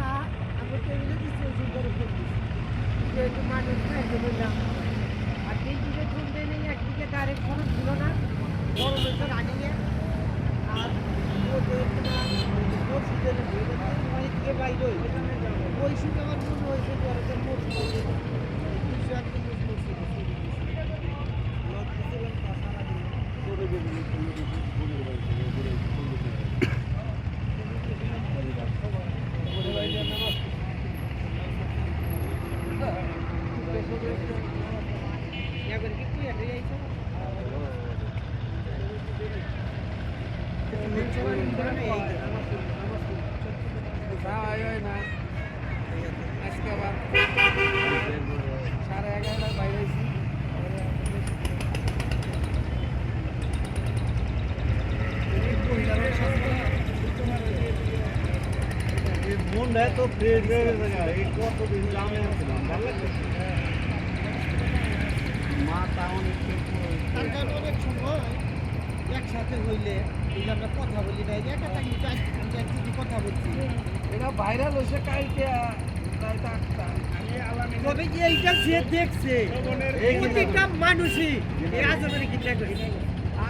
চা আমি টেবিলে দিচ্ছি ওষুধ করে যেহেতু মানুষ খাইতে আর যেই দিকে শুনতে নেই, একদিকে ডাইরেক্ট খরচ ছিল না, বড় মেসে রানিংয়ে আর ওষুধের বাইরে, ওই শুধু আমার মনে হয়েছে আছি মনটা তো ফ্রেশ হয়ে গেছে এই কতদিন জামে আসছিলাম ভালো লাগছে মা টাউন একসাথে হইলে আমরা কথা বলি না এই যে একটা থাকি চার চার দিদি কথা বলছি এটা ভাইরাল হয়েছে কালকে তবে যে এইটা যে দেখছে? এই কি প্রতিটা মানুষই এই আজমের কিনা করে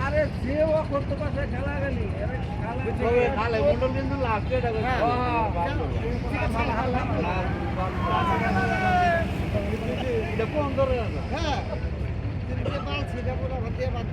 আরে যে ও করতে পারছে খেলা গেলি খালে মন্ডল কিন্তু লাস্টে এটা কোন ধরে হ্যাঁ। তিনটে মাল ছিটা পুরো ভাতে বাধ্য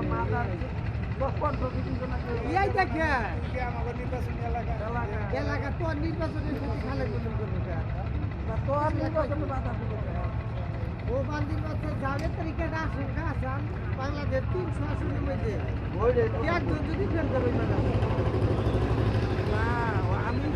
কথাটা খারাপ কথা খারাপ বেতন একটা মানুষ তুই একটা বয়স্ক মানুষ হ্যাঁ মানে কি আর করব ইয়াই দেখে এলাকা তো নির্বাচনের প্রতি খালে গঠন করবে ও বান্দির মধ্যে যাবে তারিখে আশঙ্কা আসান বাংলাদেশ তিনশো আসনের মধ্যে। একজন যদি ফেল করবে না।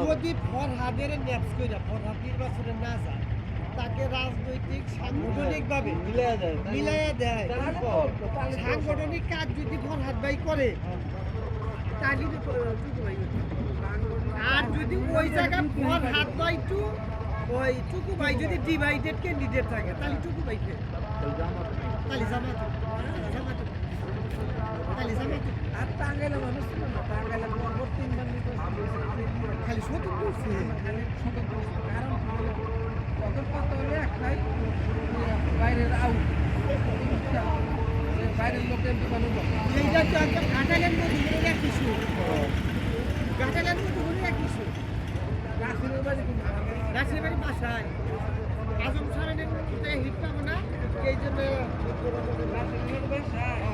যদি ফরহাদের ন্যাপস কইরা ফরহাদ নির্বাচনে না যায় তাকে রাজনৈতিক সাংগঠনিক ভাবে মিলাইয়া দেয়। সাংগঠনিক কাজ যদি ফরহাদ ভাই করে তাহলে আর যদি ওই জায়গায় ফরহাদ ভাই টু ওই টুকু ভাই যদি ডিভাইডেড ক্যান্ডিডেট থাকে তাহলে টুকু ভাই কে তাহলে জামাত। জামাত। তাহলে জামাত। আর টাঙ্গাইলে মানুষ ছিল না টাঙ্গাইলে পরপর তিনবার খালি সত্য করছে কারণ কত কত হলে একটাই বাইরের আউট বাইরের লোকের দোকানে এইটা তো ঘাটালের মধ্যে করে এক কিছু ঘাটালের মধ্যে এক কিছু রাশির বাড়ি রাশির বাড়ি বাসায়। আজম সারানের হিট পাবো না? এই জন্য রাশির বাসায়।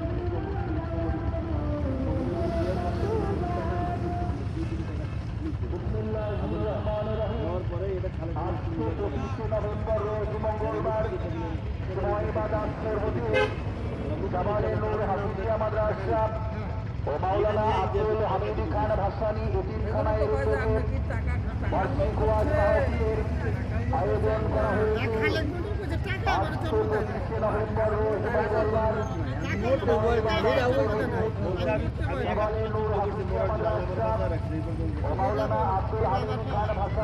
ও মাওলানা আব্দুল হামিদ খান ভাসানী এতিমখানা আমরা কি টাকা বার্ষিক ওয়াজ মাহফিলের আয়োজন করা হয়েছে দেয় নভেম্বর রোজ মঙ্গলবার মাওলানা আব্দুল হামিদ খান ভাষা